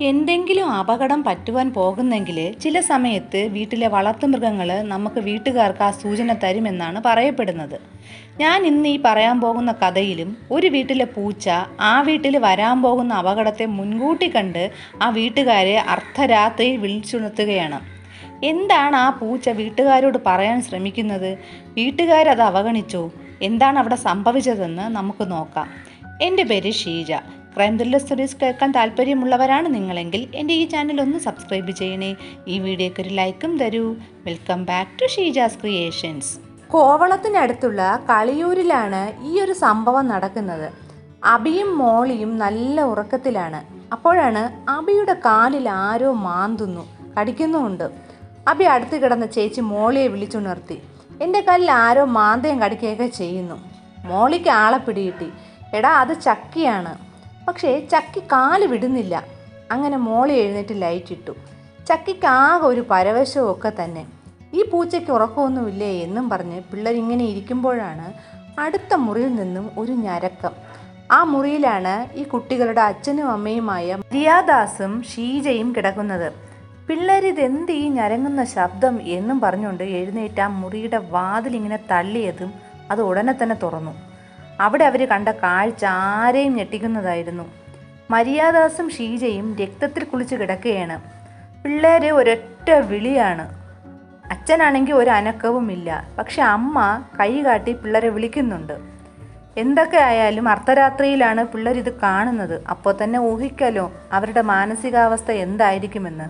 എന്തെങ്കിലും അപകടം പറ്റുവാൻ പോകുന്നെങ്കിൽ ചില സമയത്ത് വീട്ടിലെ വളർത്തുമൃഗങ്ങൾ നമുക്ക് വീട്ടുകാർക്ക് ആ സൂചന തരുമെന്നാണ് പറയപ്പെടുന്നത്. ഞാൻ ഇന്ന് ഈ പറയാൻ പോകുന്ന കഥയിലും ഒരു വീട്ടിലെ പൂച്ച ആ വീട്ടിൽ വരാൻ പോകുന്ന അപകടത്തെ മുൻകൂട്ടി കണ്ട് ആ വീട്ടുകാരെ അർദ്ധരാത്രിയിൽ വിളിച്ചുണർത്തുകയാണ്. എന്താണ് ആ പൂച്ച വീട്ടുകാരോട് പറയാൻ ശ്രമിക്കുന്നത്? വീട്ടുകാരത് അവഗണിച്ചോ. എന്താണ് അവിടെ സംഭവിച്ചതെന്ന് നമുക്ക് നോക്കാം. എന്റെ പേര് ഷീജ. ക്രൈം ത്രില്ലർ സ്റ്റോറീസ് കേൾക്കാൻ താല്പര്യമുള്ളവരാണ് നിങ്ങളെങ്കിൽ എന്റെ ഈ ചാനൽ ഒന്ന് സബ്സ്ക്രൈബ് ചെയ്യണേ. ഈ വീഡിയോയ്ക്ക് ഒരു ലൈക്കും തരൂ. Welcome back to Sheeja's creations. കോവളത്തിനടുത്തുള്ള കളിയൂരിലാണ് ഈ ഒരു സംഭവം നടക്കുന്നത്. അബിയും മോളിയും നല്ല ഉറക്കത്തിലാണ്. അപ്പോഴാണ് അബിയുടെ കാലിൽ ആരോ മാന്തുന്നു. കടിക്കുന്നുമുണ്ട്. അബി അടുത്ത് കിടന്ന ചേച്ചി മോളിയെ വിളിച്ചുണർത്തി. എന്റെ കാലിൽ ആരോ മാന്തയും കടിക്കുകയൊക്കെ ചെയ്യുന്നു. മോളിക്ക് ആളെ പിടികിട്ടി. എടാ അത് ചക്കിയാണ്. പക്ഷേ ചക്കി കാൽ വിടുന്നില്ല. അങ്ങനെ മോളി എഴുന്നേറ്റ് ലൈറ്റ് ഇട്ടു. ചക്കിക്കാകെ ഒരു പരവശവും ഒക്കെ തന്നെ. ഈ പൂച്ചയ്ക്ക് ഉറക്കമൊന്നുമില്ലേ എന്നും പറഞ്ഞ് പിള്ളേരിങ്ങനെ ഇരിക്കുമ്പോഴാണ് അടുത്ത മുറിയിൽ നിന്നും ഒരു ഞരക്കം. ആ മുറിയിലാണ് ഈ കുട്ടികളുടെ അച്ഛനും അമ്മയുമായ മരിയാദാസും ഷീജയും കിടക്കുന്നത്. പിള്ളേരിതെന്ത് ഈ ഞരങ്ങുന്ന ശബ്ദം എന്നും പറഞ്ഞുകൊണ്ട് എഴുന്നേറ്റ് ആ മുറിയുടെ വാതിലിങ്ങനെ തള്ളിയതും അത് ഉടനെ തന്നെ തുറന്നു. അവിടെ അവർ കണ്ട കാഴ്ച ആരെയും ഞെട്ടിക്കുന്നതായിരുന്നു. മര്യാദാസും ഷീജയും രക്തത്തിൽ കുളിച്ച് കിടക്കുകയാണ്. പിള്ളേര് ഒരൊറ്റ വിളിയാണ്. അച്ഛനാണെങ്കിൽ ഒരു അനക്കവുമില്ല പക്ഷെ അമ്മ കൈ കാട്ടി പിള്ളേരെ വിളിക്കുന്നുണ്ട്. എന്തൊക്കെ ആയാലും അർദ്ധരാത്രിയിലാണ് പിള്ളേർ ഇത് കാണുന്നത്. അപ്പോൾ തന്നെ ഊഹിക്കാലോ അവരുടെ മാനസികാവസ്ഥ എന്തായിരിക്കുമെന്ന്.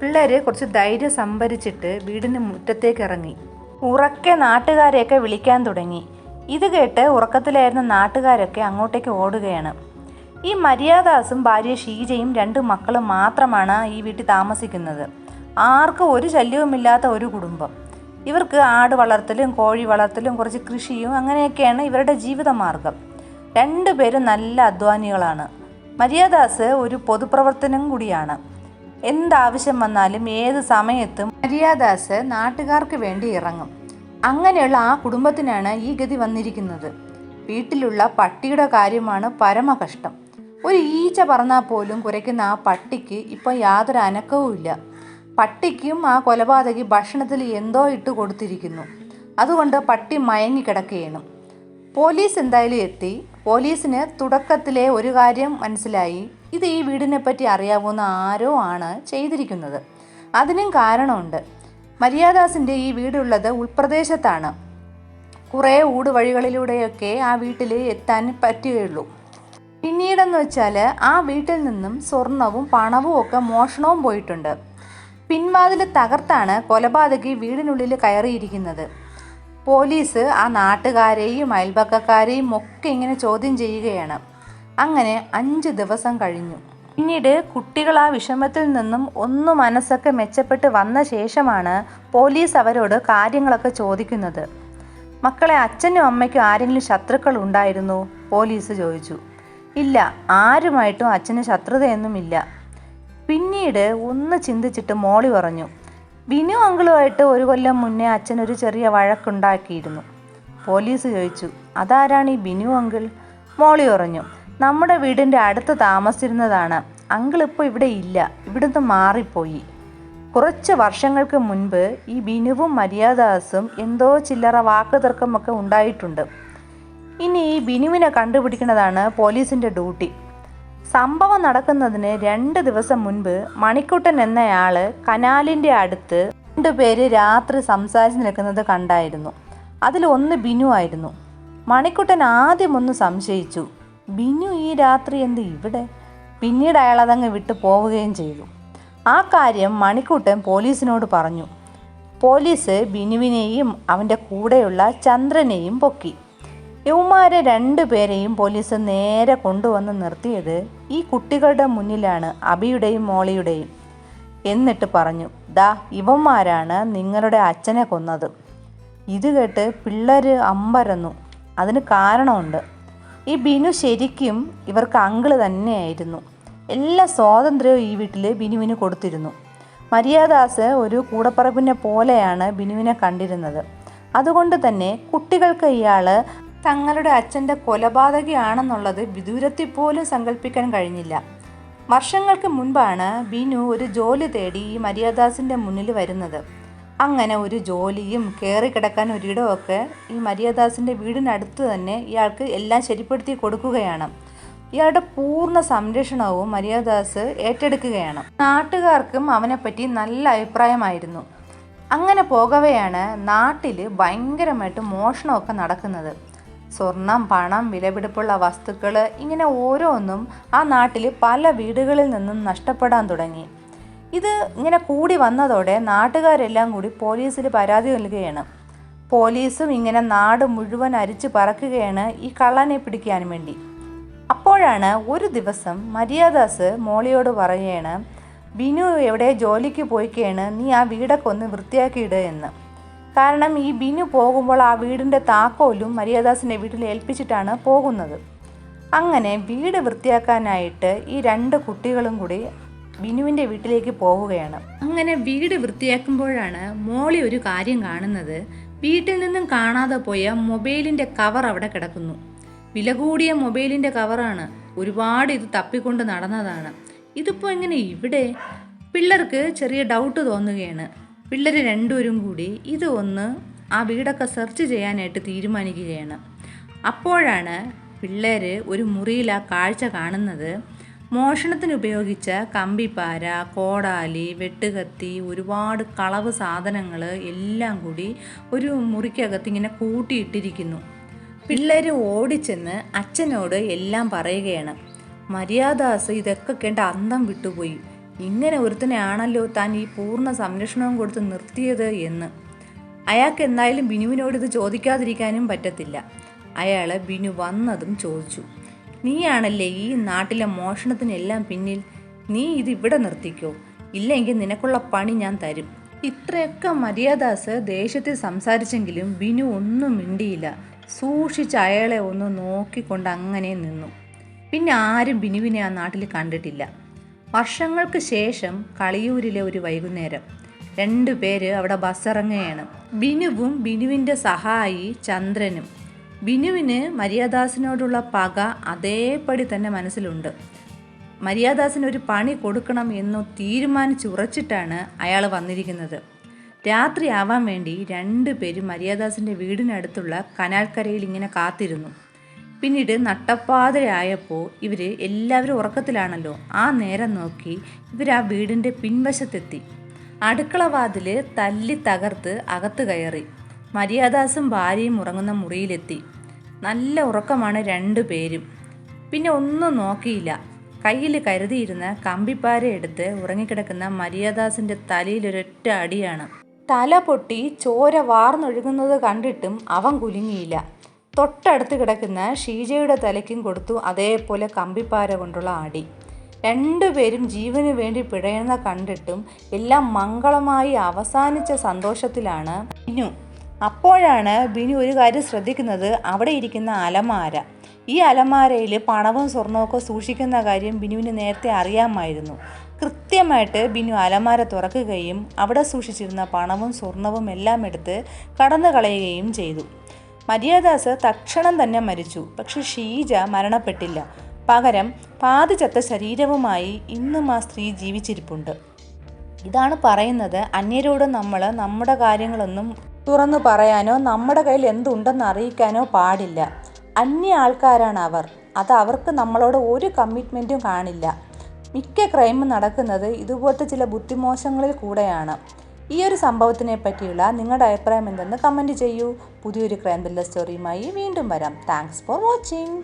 പിള്ളേർ കുറച്ച് ധൈര്യം സംഭരിച്ചിട്ട് വീടിന് മുറ്റത്തേക്ക് ഇറങ്ങി. ഉറക്കെ നാട്ടുകാരെയൊക്കെ വിളിക്കാൻ തുടങ്ങി. ഇത് കേട്ട് ഉറക്കത്തിലായിരുന്ന നാട്ടുകാരൊക്കെ അങ്ങോട്ടേക്ക് ഓടുകയാണ്. ഈ മര്യാദാസും ഭാര്യ ഷീജയും രണ്ട് മക്കളും മാത്രമാണ് ഈ വീട്ടിൽ താമസിക്കുന്നത്. ആർക്കും ഒരു ശല്യവുമില്ലാത്ത ഒരു കുടുംബം. ഇവർക്ക് ആട് വളർത്തലും കോഴി വളർത്തലും കുറച്ച് കൃഷിയും അങ്ങനെയൊക്കെയാണ് ഇവരുടെ ജീവിതമാർഗം. രണ്ടുപേരും നല്ല അധ്വാനികളാണ്. മര്യാദാസ് ഒരു പൊതുപ്രവർത്തനം കൂടിയാണ്. എന്താവശ്യം വന്നാലും ഏത് സമയത്തും മര്യാദാസ് നാട്ടുകാർക്ക് വേണ്ടി ഇറങ്ങും. അങ്ങനെയുള്ള ആ കുടുംബത്തിനാണ് ഈ ഗതി വന്നിരിക്കുന്നത്. വീട്ടിലുള്ള പട്ടിയുടെ കാര്യമാണ് പരമ കഷ്ടം ഒരു ഈച്ച പറന്നാൽ പോലും കുരയ്ക്കുന്ന ആ പട്ടിക്ക് ഇപ്പം യാതൊരു അനക്കവുമില്ല പട്ടിക്കും ആ കൊലപാതകി ഭക്ഷണത്തിൽ എന്തോ ഇട്ട് കൊടുത്തിരിക്കുന്നു. അതുകൊണ്ട് പട്ടി മയങ്ങിക്കിടക്കുകയാണ് പോലീസ് എന്തായാലും എത്തി. പോലീസിന് തുടക്കത്തിലെ ഒരു കാര്യം മനസ്സിലായി. ഇത് ഈ വീടിനെ പറ്റി അറിയാവുന്ന ആരോ ആണ് ചെയ്തിരിക്കുന്നത്. അതിനും കാരണമുണ്ട്. മര്യാദാസിന്റെ ഈ വീടുള്ളത് ഉൾപ്രദേശത്താണ്. കുറേ ഊടുവഴികളിലൂടെയൊക്കെ ആ വീട്ടിൽ എത്താൻ പറ്റുകയുള്ളൂ. പിന്നീടെന്ന് വെച്ചാൽ ആ വീട്ടിൽ നിന്നും സ്വർണവും പണവും ഒക്കെ മോഷണവും പോയിട്ടുണ്ട്. പിൻവാതിൽ തകർത്താണ് കൊലപാതകി വീടിനുള്ളിൽ കയറിയിരിക്കുന്നത്. പോലീസ് ആ നാട്ടുകാരെയും അയൽപക്കക്കാരെയും ഒക്കെ ഇങ്ങനെ ചോദ്യം ചെയ്യുകയാണ്. അങ്ങനെ അഞ്ച് ദിവസം കഴിഞ്ഞു. പിന്നീട് കുട്ടികൾ ആ വിഷമത്തിൽ നിന്നും ഒന്ന് മനസ്സൊക്കെ മെച്ചപ്പെട്ട് വന്ന ശേഷമാണ് പോലീസ് അവരോട് കാര്യങ്ങളൊക്കെ ചോദിക്കുന്നത്. മക്കളെ അച്ഛനും അമ്മയ്ക്കും ആരെങ്കിലും ശത്രുക്കൾ ഉണ്ടായിരുന്നു? പോലീസ് ചോദിച്ചു. ഇല്ല ആരുമായിട്ടും അച്ഛന് ശത്രുതയൊന്നുമില്ല. പിന്നീട് ഒന്ന് ചിന്തിച്ചിട്ട് മോളി പറഞ്ഞു വിനു അങ്കിളുമായിട്ട് ഒരു കൊല്ലം മുന്നേ അച്ഛൻ ഒരു ചെറിയ വഴക്കുണ്ടാക്കിയിരുന്നു. പോലീസ് ചോദിച്ചു അതാരാണ് ഈ ബിനു അങ്കിൾ? മോളി പറഞ്ഞു നമ്മുടെ വീടിന്റെ അടുത്ത് താമസിച്ചിരുന്നതാണ്. അങ്കിൾ ഇപ്പോൾ ഇവിടെ ഇല്ല. ഇവിടുന്ന് മാറിപ്പോയി. കുറച്ച് വർഷങ്ങൾക്ക് മുൻപ് ഈ ബിനുവും മര്യാദാസും എന്തോ ചില്ലറ വാക്കുതർക്കമൊക്കെ ഉണ്ടായിട്ടുണ്ട്. ഇനി ഈ ബിനുവിനെ കണ്ടുപിടിക്കുന്നതാണ് പോലീസിന്റെ ഡ്യൂട്ടി. സംഭവം നടക്കുന്നതിന് രണ്ട് ദിവസം മുൻപ് മണിക്കുട്ടൻ എന്നയാൾ കനാലിന്റെ അടുത്ത് രണ്ടുപേര് രാത്രി സംസാരിച്ച് നിൽക്കുന്നത് കണ്ടായിരുന്നു. അതിൽ ഒന്ന് ബിനു ആയിരുന്നു. മണിക്കുട്ടൻ ആദ്യമൊന്ന് സംശയിച്ചു. ബിനു ഈ രാത്രി എന്ത് ഇവിടെ? പിന്നീട് അയാൾ അതങ്ങ് വിട്ടു പോവുകയും ചെയ്തു. ആ കാര്യം മണിക്കൂട്ടൻ പോലീസിനോട് പറഞ്ഞു. പോലീസ് ബിനുവിനെയും അവന്റെ കൂടെയുള്ള ചന്ദ്രനെയും പൊക്കി. യുവമാരെ രണ്ടുപേരെയും പോലീസ് നേരെ കൊണ്ടുവന്ന് നിർത്തിയത് ഈ കുട്ടികളുടെ മുന്നിലാണ് അബിയുടെയും മോളിയുടെയും. എന്നിട്ട് പറഞ്ഞു ദാ ഇവന്മാരാണ് നിങ്ങളുടെ അച്ഛനെ കൊന്നത്. ഇത് കേട്ട് പിള്ളേർ അമ്പരന്നു. അതിന് കാരണമുണ്ട്. ഈ ബിനു ശരിക്കും ഇവർക്ക് അങ്കിൾ തന്നെയായിരുന്നു. എല്ലാ സ്വാതന്ത്ര്യവും ഈ വീട്ടിൽ ബിനുവിന് കൊടുത്തിരുന്നു. മര്യാദാസ് ഒരു കൂടപ്പറപ്പിനെ പോലെയാണ് ബിനുവിനെ കണ്ടിരുന്നത്. അതുകൊണ്ട് തന്നെ കുട്ടികൾക്ക് ഇയാൾ തങ്ങളുടെ അച്ഛന്റെ കൊലപാതകയാണെന്നുള്ളത് വിദൂരത്തിൽ പോലും സങ്കല്പിക്കാൻ കഴിഞ്ഞില്ല. വർഷങ്ങൾക്ക് മുൻപാണ് ബിനു ഒരു ജോലി തേടി ഈ മര്യാദാസിന്റെ മുന്നിൽ വരുന്നത്. അങ്ങനെ ഒരു ജോലിയും കയറി കിടക്കാൻ ഒരിടമൊക്കെ ഈ മരിയദാസിന്റെ വീടിനടുത്ത് തന്നെ ഇയാൾക്ക് എല്ലാം ശരിപ്പെടുത്തി കൊടുക്കുകയാണ്. ഇയാളുടെ പൂർണ സംരക്ഷണവും മരിയദാസ് ഏറ്റെടുക്കുകയാണ്. നാട്ടുകാർക്കും അവനെപ്പറ്റി നല്ല അഭിപ്രായമായിരുന്നു. അങ്ങനെ പോകവെയാണ് നാട്ടിൽ ഭയങ്കരമായിട്ട് മോഷണമൊക്കെ നടക്കുന്നത്. സ്വർണം പണം വിലപിടിപ്പുള്ള വസ്തുക്കൾ ഇങ്ങനെ ഓരോന്നും ആ നാട്ടിൽ പല വീടുകളിൽ നിന്നും നഷ്ടപ്പെടാൻ തുടങ്ങി. ഇത് ഇങ്ങനെ കൂടി വന്നതോടെ നാട്ടുകാരെല്ലാം കൂടി പോലീസിൽ പരാതി നൽകുകയാണ്. പോലീസും ഇങ്ങനെ നാട് മുഴുവൻ അരിച്ചു പറക്കുകയാണ് ഈ കള്ളനെ പിടിക്കാൻ വേണ്ടി. അപ്പോഴാണ് ഒരു ദിവസം മര്യാദാസ് മോളിയോട് പറയുകയാണ് ബിനു എവിടെ ജോലിക്ക് പോയിക്കാണ് നീ ആ വീടൊക്കെ ഒന്ന് വൃത്തിയാക്കിയിട എന്ന്. കാരണം ഈ ബിനു പോകുമ്പോൾ ആ വീടിന്റെ താക്കോലും മര്യാദാസിന്റെ വീട്ടിൽ ഏൽപ്പിച്ചിട്ടാണ് പോകുന്നത്. അങ്ങനെ വീട് വൃത്തിയാക്കാനായിട്ട് ഈ രണ്ട് കുട്ടികളും കൂടി ബിനുവിന്റെ വീട്ടിലേക്ക് പോവുകയാണ്. അങ്ങനെ വീട് വൃത്തിയാക്കുമ്പോഴാണ് മോളി ഒരു കാര്യം കാണുന്നത്. വീട്ടിൽ നിന്നും കാണാതെ പോയ മൊബൈലിന്റെ കവർ അവിടെ കിടക്കുന്നു. വില കൂടിയ മൊബൈലിന്റെ കവറാണ് ഒരുപാട് ഇത് തപ്പിക്കൊണ്ട് നടന്നതാണ്. ഇതിപ്പോൾ എങ്ങനെ ഇവിടെ? പിള്ളേർക്ക് ചെറിയ ഡൗട്ട് തോന്നുകയാണ്. പിള്ളേർ രണ്ടുപേരും കൂടി ഇത് ഒന്ന് ആ വീടൊക്കെ സെർച്ച് ചെയ്യാനായിട്ട് തീരുമാനിക്കുകയാണ്. അപ്പോഴാണ് പിള്ളേർ ഒരു മുറിയിൽ ആ കാഴ്ച കാണുന്നത്. മോഷണത്തിന് ഉപയോഗിച്ച കമ്പിപ്പാര കോടാലി വെട്ടുകത്തി ഒരുപാട് കളവ് സാധനങ്ങൾ എല്ലാം കൂടി ഒരു മുറിക്കകത്ത് ഇങ്ങനെ കൂട്ടിയിട്ടിരിക്കുന്നു. പിള്ളേർ ഓടിച്ചെന്ന് അച്ഛനോട് എല്ലാം പറയുകയാണ്. മര്യാദാസ് ഇതൊക്കെ കേണ്ട അന്തം വിട്ടുപോയി. ഇങ്ങനെ ഒരുത്തനെയാണല്ലോ താൻ ഈ പൂർണ സംരക്ഷണവും കൊടുത്ത് നിർത്തിയത് എന്ന്. അയാൾക്ക് എന്തായാലും ബിനുവിനോട് ഇത് ചോദിക്കാതിരിക്കാനും പറ്റത്തില്ല. അയാൾ ബിനു വന്നതും ചോദിച്ചു. നീയാണല്ലേ ഈ നാട്ടിലെ മോഷണത്തിനെല്ലാം പിന്നിൽ? നീ ഇത് ഇവിടെ നിർത്തിക്കോ. ഇല്ലെങ്കിൽ നിനക്കുള്ള പണി ഞാൻ തരും. ഇത്രയൊക്കെ മര്യാദാസ് ദേഷ്യത്തിൽ സംസാരിച്ചെങ്കിലും ബിനു ഒന്നും മിണ്ടിയില്ല. സൂക്ഷിച്ച് അയാളെ ഒന്ന് നോക്കിക്കൊണ്ട് അങ്ങനെ നിന്നു. പിന്നെ ആരും ബിനുവിനെ ആ നാട്ടിൽ കണ്ടിട്ടില്ല. വർഷങ്ങൾക്ക് ശേഷം കളിയൂരിലെ ഒരു വൈകുന്നേരം രണ്ടു പേര് അവിടെ ബസ്സിറങ്ങുകയാണ് ബിനുവും ബിനുവിന്റെ സഹായി ചന്ദ്രനും. ബിനുവിന് മര്യാദാസിനോടുള്ള പക അതേപടി തന്നെ മനസ്സിലുണ്ട്. മര്യാദാസിന് ഒരു പണി കൊടുക്കണം എന്നു തീരുമാനിച്ചുറച്ചിട്ടാണ് അയാൾ വന്നിരിക്കുന്നത്. രാത്രി ആവാൻ വേണ്ടി രണ്ടുപേരും മര്യാദാസിന്റെ വീടിനടുത്തുള്ള കനാൽക്കരയിൽ ഇങ്ങനെ കാത്തിരുന്നു. പിന്നീട് നട്ടപ്പാതിരയായപ്പോൾ ഇവർ എല്ലാവരും ഉറക്കത്തിലാണല്ലോ. ആ നേരം നോക്കി ഇവർ ആ വീടിന്റെ പിൻവശത്തെത്തി. അടുക്കളവാതിൽ തല്ലി തകർത്ത് അകത്ത് കയറി. മര്യാദാസും ഭാര്യയും ഉറങ്ങുന്ന മുറിയിലെത്തി. നല്ല ഉറക്കമാണ് രണ്ടു പേരും. പിന്നെ ഒന്നും നോക്കിയില്ല. കയ്യിൽ കരുതിയിരുന്ന കമ്പിപ്പാര എടുത്ത് ഉറങ്ങിക്കിടക്കുന്ന മര്യാദാസിന്റെ തലയിൽ ഒരൊറ്റ അടിയാണ്. തല പൊട്ടി ചോര വാർന്നൊഴുകുന്നത് കണ്ടിട്ടും അവൻ കുലുങ്ങിയില്ല. തൊട്ടടുത്ത് കിടക്കുന്ന ഷീജയുടെ തലയ്ക്കും കൊടുത്തു അതേപോലെ കമ്പിപ്പാര കൊണ്ടുള്ള അടി. രണ്ടുപേരും ജീവന് വേണ്ടി പിഴയുന്ന കണ്ടിട്ടും എല്ലാം മംഗളമായി അവസാനിച്ച സന്തോഷത്തിലാണ് ബിനു അപ്പോഴാണ് ബിനു ഒരു കാര്യം ശ്രദ്ധിക്കുന്നത്. അവിടെ ഇരിക്കുന്ന അലമാര. ഈ അലമാരയിൽ പണവും സ്വർണവും സൂക്ഷിക്കുന്ന കാര്യം ബിനുവിന് നേരത്തെ അറിയാമായിരുന്നു. കൃത്യമായിട്ട് ബിനു അലമാര തുറക്കുകയും അവിടെ സൂക്ഷിച്ചിരുന്ന പണവും സ്വർണവും എല്ലാം എടുത്ത് കടന്നു കളയുകയും ചെയ്തു. മര്യാദാസ് തക്ഷണം തന്നെ മരിച്ചു. പക്ഷെ ഷീജ മരണപ്പെട്ടില്ല. പകരം പാതി ചത്ത ശരീരവുമായി ഇന്നും ആ സ്ത്രീ ജീവിച്ചിരിപ്പുണ്ട്. ഇതാണ് പറയുന്നത്. അന്യരോട് നമ്മൾ നമ്മുടെ കാര്യങ്ങളൊന്നും തുറന്നു പറയാനോ നമ്മുടെ കയ്യിൽ എന്തുണ്ടെന്ന് അറിയിക്കാനോ പാടില്ല. അന്യ ആൾക്കാരാണ് അവർ. അത് അവർക്ക് നമ്മളോട് ഒരു കമ്മിറ്റ്മെന്റും കാണില്ല. മിക്ക ക്രൈമും നടക്കുന്നത് ഇതുപോലത്തെ ചില ബുദ്ധിമോശങ്ങളിൽ കൂടെയാണ്. ഈ ഒരു സംഭവത്തിനെ പറ്റിയുള്ള നിങ്ങളുടെ അഭിപ്രായം എന്തെന്ന് കമന്റ് ചെയ്യൂ. പുതിയൊരു ക്രൈം സ്റ്റോറിയുമായി വീണ്ടും വരാം. Thanks for watching